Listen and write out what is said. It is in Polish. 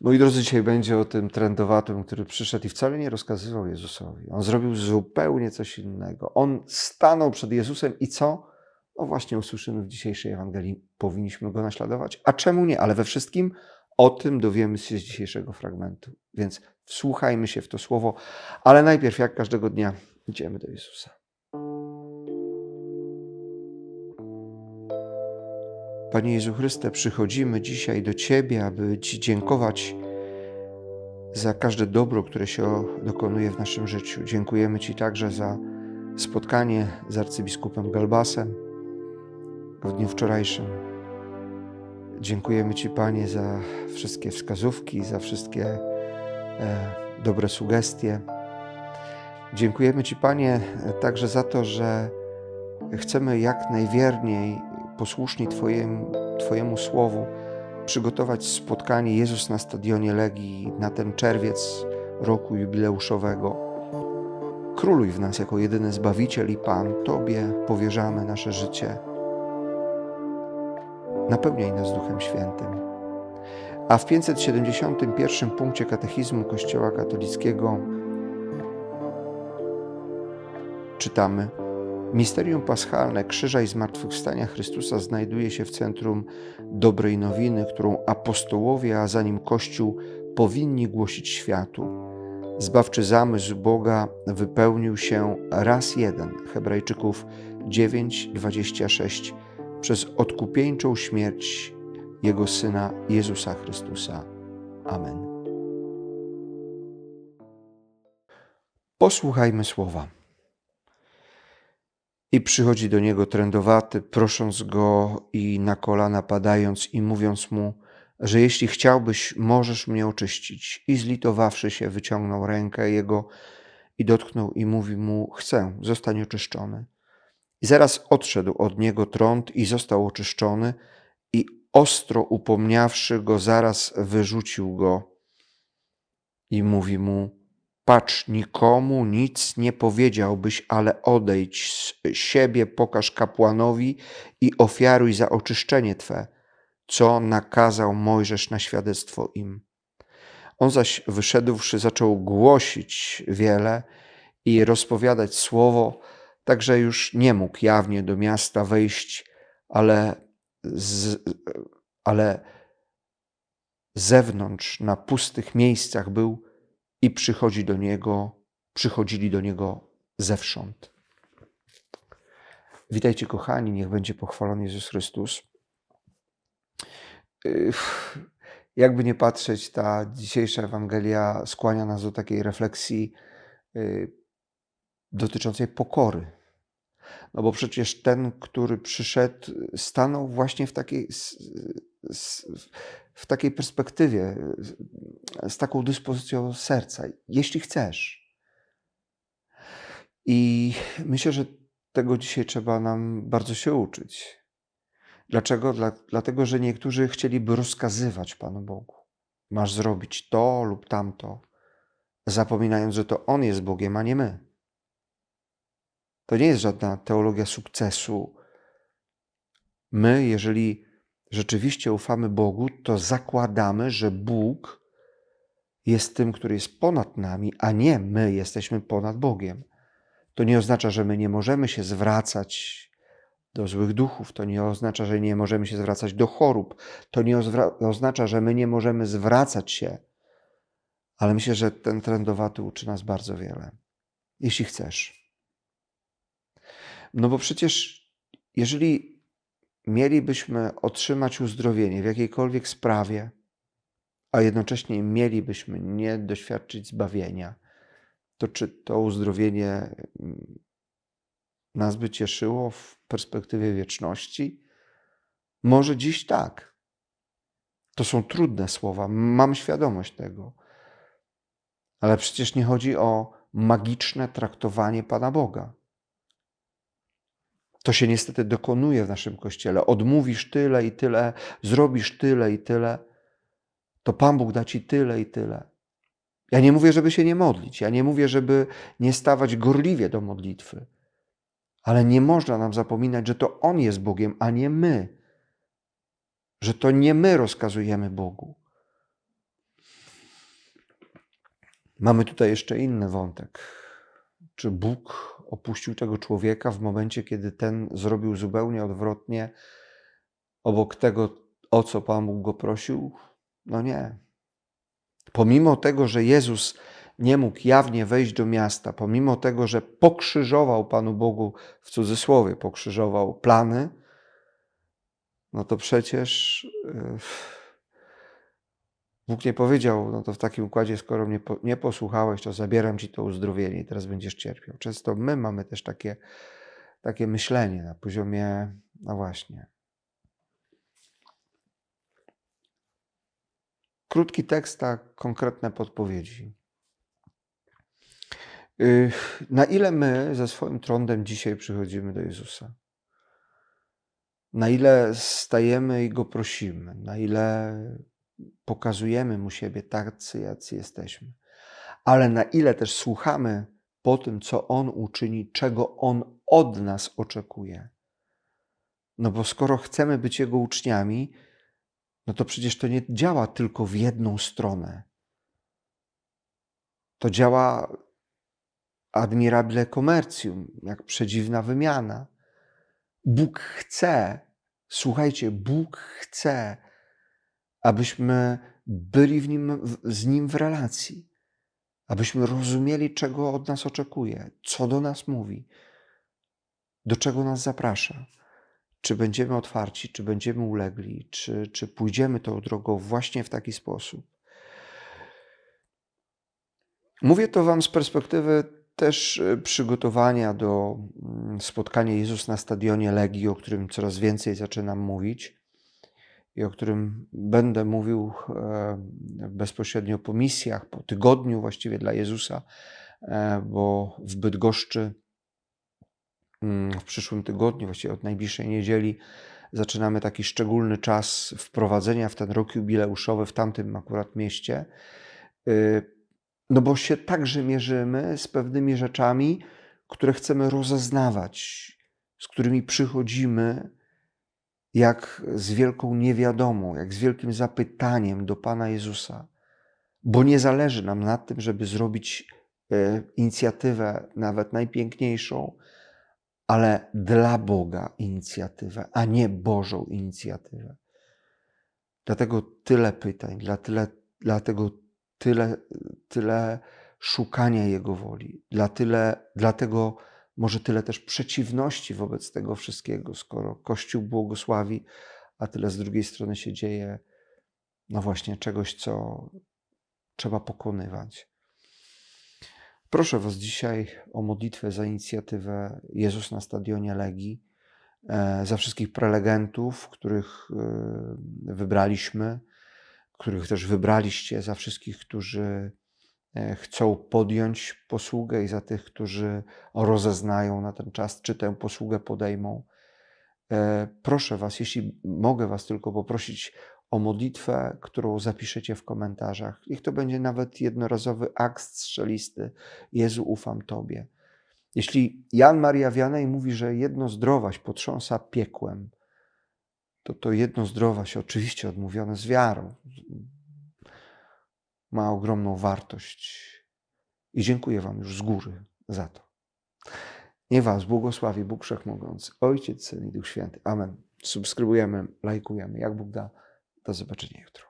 Moi drodzy, dzisiaj będzie o tym trendowatym, który przyszedł i wcale nie rozkazywał Jezusowi. On zrobił zupełnie coś innego. On stanął przed Jezusem i co? No właśnie usłyszymy w dzisiejszej Ewangelii. Powinniśmy go naśladować. A czemu nie? Ale we wszystkim o tym dowiemy się z dzisiejszego fragmentu. Więc wsłuchajmy się w to słowo. Ale najpierw, jak każdego dnia, idziemy do Jezusa. Panie Jezu Chryste, przychodzimy dzisiaj do Ciebie, aby Ci dziękować za każde dobro, które się dokonuje w naszym życiu. Dziękujemy Ci także za spotkanie z arcybiskupem Galbasem w dniu wczorajszym. Dziękujemy Ci, Panie, za wszystkie wskazówki, za wszystkie e, dobre sugestie. Dziękujemy Ci, Panie, także za to, że chcemy jak najwierniej posłuszni Twojemu, słowu, przygotować spotkanie Jezus na stadionie Legii na ten czerwiec roku jubileuszowego. Króluj w nas jako jedyny Zbawiciel i Pan. Tobie powierzamy nasze życie. Napełniaj nas Duchem Świętym. A w 571 punkcie Katechizmu Kościoła Katolickiego czytamy – Misterium paschalne Krzyża i Zmartwychwstania Chrystusa znajduje się w centrum dobrej nowiny, którą apostołowie, a za nim Kościół powinni głosić światu. Zbawczy zamysł Boga wypełnił się raz jeden, Hebrajczyków 9:26, przez odkupieńczą śmierć Jego Syna Jezusa Chrystusa. Amen. Posłuchajmy słowa. I przychodzi do niego trędowaty, prosząc go i na kolana padając i mówiąc mu, że jeśli chciałbyś, możesz mnie oczyścić. I zlitowawszy się, wyciągnął rękę jego i dotknął i mówi mu, chcę, zostań oczyszczony. I zaraz odszedł od niego trąd i został oczyszczony i ostro upomniawszy go, zaraz wyrzucił go i mówi mu, Patrz, nikomu nic nie powiedziałbyś, ale odejdź z siebie, pokaż kapłanowi i ofiaruj za oczyszczenie Twe, co nakazał Mojżesz na świadectwo im. On zaś wyszedłszy, zaczął głosić wiele i rozpowiadać słowo, także już nie mógł jawnie do miasta wejść, ale, z, ale zewnątrz, na pustych miejscach był i przychodzi do niego, przychodzili do niego zewsząd. Witajcie, kochani, niech będzie pochwalony Jezus Chrystus. Jakby nie patrzeć, ta dzisiejsza Ewangelia skłania nas do takiej refleksji y, dotyczącej pokory. No bo przecież ten, który przyszedł, stanął właśnie w takiej, w takiej perspektywie, z taką dyspozycją serca, jeśli chcesz. I myślę, że tego dzisiaj trzeba nam bardzo się uczyć. Dlaczego? Dla, dlatego, że niektórzy chcieliby rozkazywać Panu Bogu. Masz zrobić to lub tamto, zapominając, że to On jest Bogiem, a nie my. To nie jest żadna teologia sukcesu. My, jeżeli rzeczywiście ufamy Bogu, to zakładamy, że Bóg jest tym, który jest ponad nami, a nie my jesteśmy ponad Bogiem. To nie oznacza, że my nie możemy się zwracać do złych duchów, to nie oznacza, że nie możemy się zwracać do chorób, to nie oznacza, że my nie możemy zwracać się. Ale myślę, że ten trendowaty uczy nas bardzo wiele. Jeśli chcesz. No bo przecież, jeżeli mielibyśmy otrzymać uzdrowienie w jakiejkolwiek sprawie, a jednocześnie mielibyśmy nie doświadczyć zbawienia, to czy to uzdrowienie mm, nas by cieszyło w perspektywie wieczności? Może dziś tak. To są trudne słowa, mam świadomość tego. Ale przecież nie chodzi o magiczne traktowanie Pana Boga. To się niestety dokonuje w naszym kościele. Odmówisz tyle i tyle, zrobisz tyle i tyle, to Pan Bóg da ci tyle i tyle. Ja nie mówię, żeby się nie modlić, ja nie mówię, żeby nie stawać gorliwie do modlitwy, ale nie można nam zapominać, że to On jest Bogiem, a nie my. Że to nie my rozkazujemy Bogu. Mamy tutaj jeszcze inny wątek. Czy Bóg opuścił tego człowieka w momencie, kiedy ten zrobił zupełnie odwrotnie obok tego, o co Pan Bóg go prosił? No nie. Pomimo tego, że Jezus nie mógł jawnie wejść do miasta, pomimo tego, że pokrzyżował Panu Bogu, w cudzysłowie, pokrzyżował plany, no to przecież yy, Bóg nie powiedział, no to w takim układzie, skoro mnie po, nie posłuchałeś, to zabieram ci to uzdrowienie i teraz będziesz cierpiał. Często my mamy też takie, takie myślenie na poziomie, no właśnie. Krótki tekst, a konkretne podpowiedzi. Yy, Na ile my ze swoim trądem dzisiaj przychodzimy do Jezusa? Na ile stajemy i Go prosimy? Na ile pokazujemy Mu siebie tacy, jacy jesteśmy? Ale na ile też słuchamy po tym, co On uczyni, czego On od nas oczekuje? No bo skoro chcemy być Jego uczniami, no to przecież to nie działa tylko w jedną stronę. To działa admirabile commercium, jak przedziwna wymiana. Bóg chce, słuchajcie, Bóg chce, abyśmy byli w nim, z Nim w relacji, abyśmy rozumieli, czego od nas oczekuje, co do nas mówi, do czego nas zaprasza. Czy będziemy otwarci, czy będziemy ulegli, czy, czy pójdziemy tą drogą właśnie w taki sposób. Mówię to Wam z perspektywy też e, przygotowania do mm, spotkania Jezus na stadionie Legii, o którym coraz więcej zaczynam mówić i o którym będę mówił e, bezpośrednio po misjach, po tygodniu właściwie dla Jezusa, e, bo w Bydgoszczy mm, w przyszłym tygodniu, właściwie od najbliższej niedzieli, zaczynamy taki szczególny czas wprowadzenia w ten rok jubileuszowy w tamtym akurat mieście. Y, No bo się także mierzymy z pewnymi rzeczami, które chcemy rozeznawać, z którymi przychodzimy jak z wielką niewiadomą, jak z wielkim zapytaniem do Pana Jezusa, bo nie zależy nam na tym, żeby zrobić e, inicjatywę nawet najpiękniejszą, ale dla Boga inicjatywę, a nie Bożą inicjatywę. Dlatego tyle pytań, dla tyle, dlatego tyle, tyle szukania Jego woli, dla tyle, dlatego może tyle też przeciwności wobec tego wszystkiego, skoro Kościół błogosławi, a tyle z drugiej strony się dzieje, no właśnie, czegoś, co trzeba pokonywać. Proszę Was dzisiaj o modlitwę za inicjatywę Jezus na stadionie Legii, e, za wszystkich prelegentów, których e, wybraliśmy, których też wybraliście, za wszystkich, którzy chcą podjąć posługę i za tych, którzy rozeznają na ten czas, czy tę posługę podejmą. E, Proszę Was, jeśli mogę Was tylko poprosić o modlitwę, którą zapiszecie w komentarzach. Niech to będzie nawet jednorazowy akt strzelisty. Jezu, ufam Tobie. Jeśli Jan Maria Wianej mówi, że jedno zdrowaś potrząsa piekłem, to to jedno zdrowaś, oczywiście odmówione z wiarą, ma ogromną wartość. I dziękuję Wam już z góry za to. Niech Was błogosławi Bóg Wszechmogący, Ojciec, Syn i Duch Święty. Amen. Subskrybujemy, lajkujemy. Jak Bóg da. Do zobaczenia jutro.